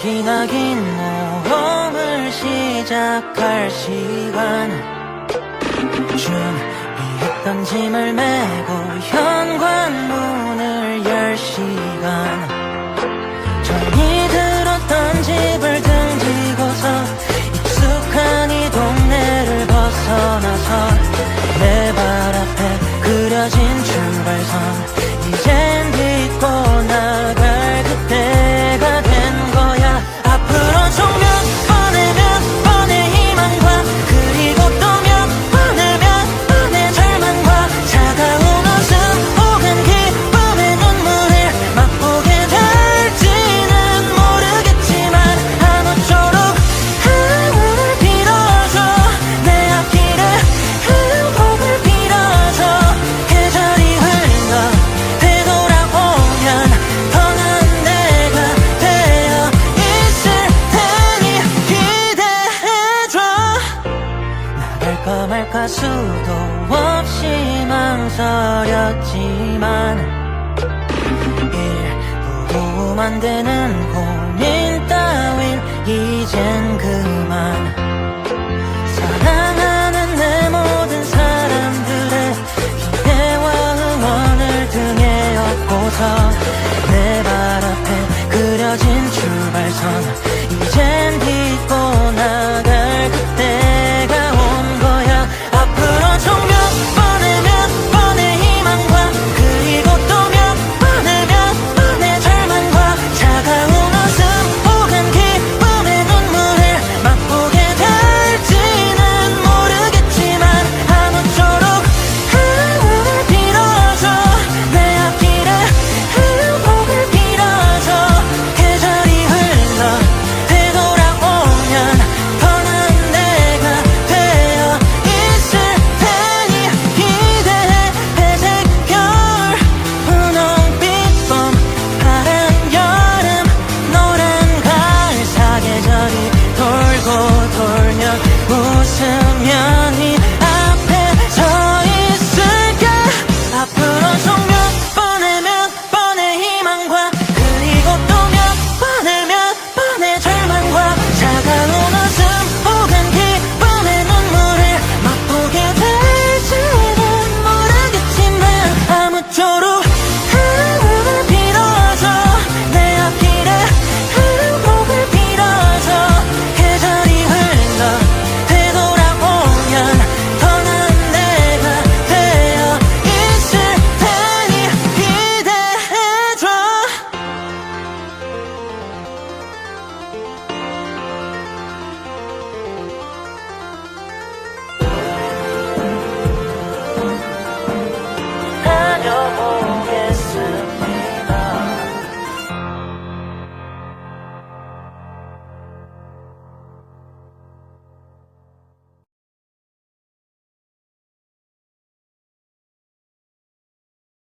기나 긴 모험을 시작할 시간. 준비했던 짐을 메고 현관문을 열 시간. 전이 들었던 집을 등지고서 익숙한 이 동네를 벗어나서 내 발 앞에 그려진 출발선 말까 수도 없이 망설였지만 일부만 되는 고민 따윈 이젠 그만. 사랑하는 내 모든 사람들의 기대와 응원을 등에 업고서 내 발 앞에 그려진 출발선